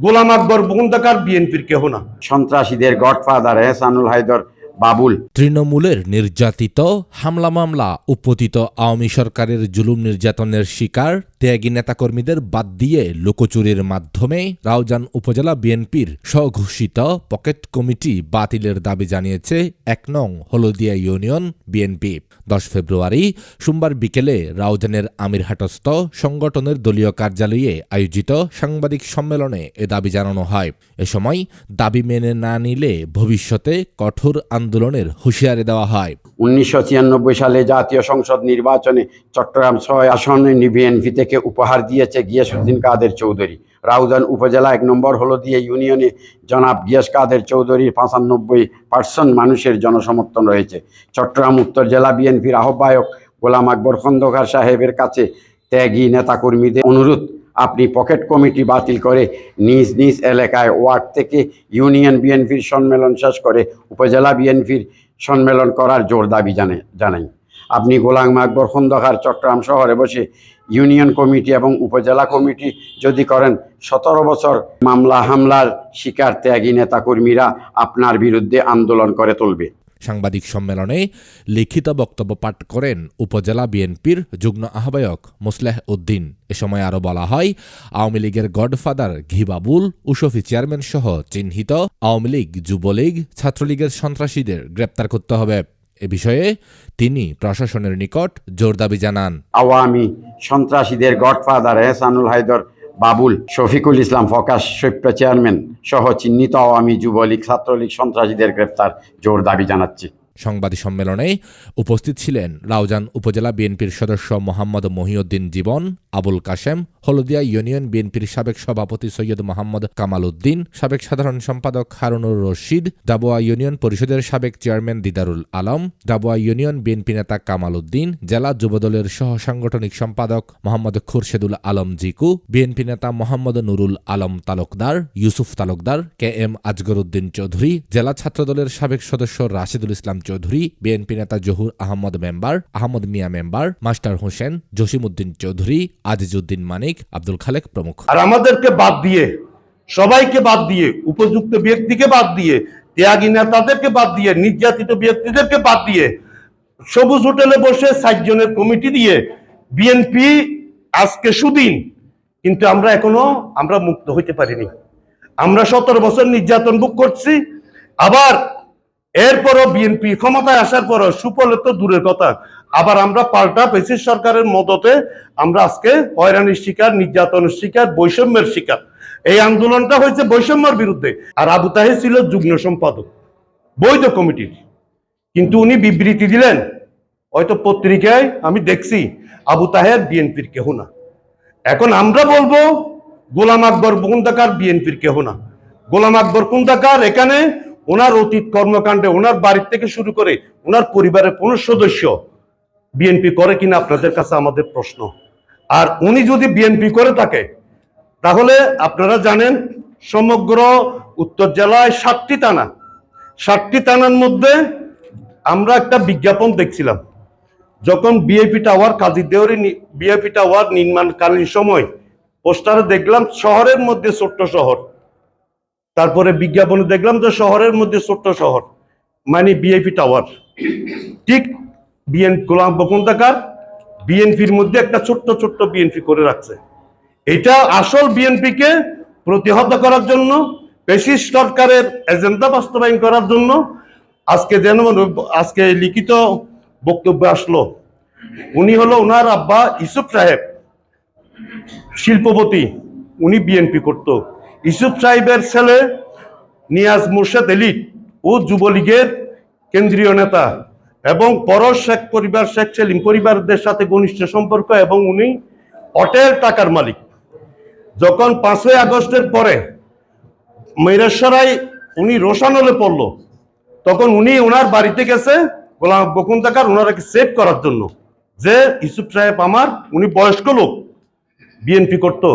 গোলাম আকবর বন্দাকার বিএনপির কেহ না। সন্ত্রাসীদের গডফাদার এহসানুল হায়দর বাবুল। তৃণমূলের নির্যাতিত হামলা মামলা উপতিত আওয়ামী সরকারের জুলুম নির্যাতনের শিকার ত্যাগী নেতাকর্মীদের বাদ দিয়ে লোকচুরির মাধ্যমে রাউজান উপজেলা বিএনপির স্বঘোষিত পকেট কমিটি বাতিলের দাবি জানিয়েছে এক নং হলদিয়া ইউনিয়ন বিএনপি। দশ ফেব্রুয়ারি সোমবার বিকেলে রাউজানের আমিরহাটস্থ সংগঠনের দলীয় কার্যালয়ে আয়োজিত সাংবাদিক সম্মেলনে এ দাবি জানানো হয়। এ সময় দাবি মেনে না নিলে ভবিষ্যতে কঠোর আন্দোলনের হুঁশিয়ারি দেওয়া হয়। উনিশশো ছিয়ানব্বই সালে জাতীয় সংসদ নির্বাচনে চট্টগ্রাম ছয় আসনে বিএনপি থেকে উপহার দিয়েছে গিয়াসুদ্দিন কাদের চৌধুরী। রাউজান উপজেলা এক নম্বর হলদিয়া ইউনিয়নে জনাব গিয়াস কাদের চৌধুরীর পঁচানব্বই পার্সেন্ট মানুষের জনসমর্থন রয়েছে। চট্টগ্রাম উত্তর জেলা বিএনপির আহ্বায়ক গোলাম আকবর খন্দকার সাহেবের কাছে ত্যাগী নেতাকর্মীদের অনুরোধ, আপনি পকেট কমিটি বাতিল করে নিজ নিজ এলাকায় ওয়ার্ড থেকে ইউনিয়ন বিএনপির সম্মেলন শেষ করে উপজেলা বিএনপির সম্মেলন করার জোর দাবি জানে জানাই। আপনি গোলাম আকবর খন্দকার চট্টগ্রাম শহরে বসে ইউনিয়ন কমিটি এবং উপজেলা কমিটি যদি করেন, সতেরো বছর মামলা, হামলার শিকার ত্যাগী নেতাকর্মীরা আপনার বিরুদ্ধে আন্দোলন করে তুলবে। সাংবাদিক সম্মেলনে লিখিত বক্তব্য পাঠ করেন উপজেলা বিএনপির যুগ্ম আহ্বায়ক মুসলেহ উদ্দিন। এ সময় আরও বলা হয়, আওয়ামী লীগের গডফাদার ঘিবাবুল উশফি চেয়ারম্যান সহ চিহ্নিত আওয়ামী লীগ, যুবলীগ, ছাত্রলীগের সন্ত্রাসীদের গ্রেপ্তার করতে হবে। এ বিষয়ে তিনি প্রশাসনের নিকট জোর দাবি জানান। আওয়ামী সন্ত্রাসীদের গডফাদার এহসানুল হায়দর বাবুল শফিকুল ইসলাম ফকাশ সৈপ্য চেয়ারম্যান সহ চিহ্নিত আওয়ামী যুবলীগ ছাত্রলীগ সন্ত্রাসীদের গ্রেপ্তার জোর দাবি জানাচ্ছি। সংবাদ সম্মেলনে উপস্থিত ছিলেন রাউজান উপজেলা বিএনপির সদস্য মোহাম্মদ মহিউদ্দিন জীবন আবুল কাশেম হলদিয়া ইউনিয়ন বিএনপির সাবেক সভাপতি সৈয়দ মোহাম্মদ কামাল উদ্দিন সাবেক সাধারণ সম্পাদক হারুনুর রশিদ, ডাবোয়া ইউনিয়ন পরিষদের সাবেক chairman Didarul Alam, Daboa union BNP নেতা কামাল উদ্দিন জেলা যুবদলের সহ সাংগঠনিক সম্পাদক মোহাম্মদ খুরশেদুল আলম জিকু, বিএনপি নেতা মোহাম্মদ নুরুল আলম তালুকদার, ইউসুফ তালুকদার কে এম আজগর উদ্দিন চৌধুরী, জেলা ছাত্রদলের সাবেক সদস্য রাশিদুল ইসলাম চৌধুরী, বিএনপি নেতা Zahur Ahmed member, Ahmed Mia member, master Hossain, Jasimuddin Chowdhury, Azizuddin Manik Abdul Khalek প্রমুখ। আর আমাদেরকে বাদ দিয়ে, সবাইকে বাদ দিয়ে, উপযুক্ত ব্যক্তিকে বাদ দিয়ে, ত্যাগী নেতাদেরকে বাদ দিয়ে, নির্যাতিত ব্যক্তিদেরকে বাদ দিয়ে, সবুজ হোটেলে বসে ষাট জনের কমিটি দিয়ে বিএনপি আজকে সুদিন, কিন্তু আমরা এখনও, আমরা মুক্ত হইতে পারিনি। আমরা সতেরো বছর নির্যাতন ভোগ করছি, আবার এরপরও বিএনপি ক্ষমতায় আসার পরও সুফলে তো দূরের কথা আবার আমরা পাল্টা পেসিস সরকারের মদতে আমরা আজকে হয়রানির শিকার, নির্যাতনের শিকার, বৈষম্যের শিকার। এই আন্দোলনটা হয়েছে বৈষম্যের বিরুদ্ধে। আর আবু তাহের ছিল যুগ্ম সম্পাদক, বৈধ কমিটির। কিন্তু উনি বিবৃতি দিলেন, হয়তো পত্রিকায় আমি দেখছি আবু তাহের বিএনপির কেহ না। এখন আমরা বলব, গোলাম আকবর কুন্দাকার বিএনপির কেহ না। গোলাম আকবর কুন্দাকার এখানে ওনার অতীত কর্মকাণ্ডে, ওনার বাড়ির থেকে শুরু করে ওনার পরিবারের কোন সদস্য বিএনপি করে কিনা আপনাদের কাছে আমাদের প্রশ্ন। আর উনি যদি বিএনপি করে থাকে, তাহলে আপনারা জানেন সমগ্র উত্তর জেলায় সাতটি থানা। সাতটি থানার মধ্যে আমরা একটা বিজ্ঞাপন দেখছিলাম। যখন BAP tower Kazi Dewari BAP tower নির্মাণকালীন সময় পোস্টারে দেখলাম শহরের মধ্যে ছোট্ট শহর। তারপরে বিজ্ঞাপনে দেখলাম যে শহরের মধ্যে ছোট্ট শহর মানে বিএপি টাওয়ার ঠিক বিএন গোলাম বকুন্দাকার বিএনপির মধ্যে একটা ছোট্ট ছোট্ট বিএনপি করে রাখছে। এটা আসল বিএনপিকে প্রতিহত করার জন্য পেশিস সরকারের এজেন্ডা বাস্তবায়ন করার জন্য আজকে যেন আজকে লিখিত বক্তব্য আসলো। উনি হলো ওনার আব্বা ইসুফ সাহেব, শিল্পপতি। উনি বিএনপি করত। ইসুফ সাহেবের ছেলে নিয়াজ মুর্শেদ এলিট ও যুবলীগের কেন্দ্রীয় নেতা। এবং পরশ শেখ পরিবার, শেখ সেলিম পরিবারদের সাথে ঘনিষ্ঠ সম্পর্ক এবং উনি অটের টাকার মালিক। যখন পাঁচই আগস্টের পরে মৈরেশ্বরাই উনি রোশানলে পড়ল, তখন উনি ওনার বাড়িতে গেছে গোলাম বকুন টাকার ওনারাকে সেভ করার জন্য। যে ইসুফ সাহেব আমার, উনি বয়স্ক লোক বিএনপি করতো।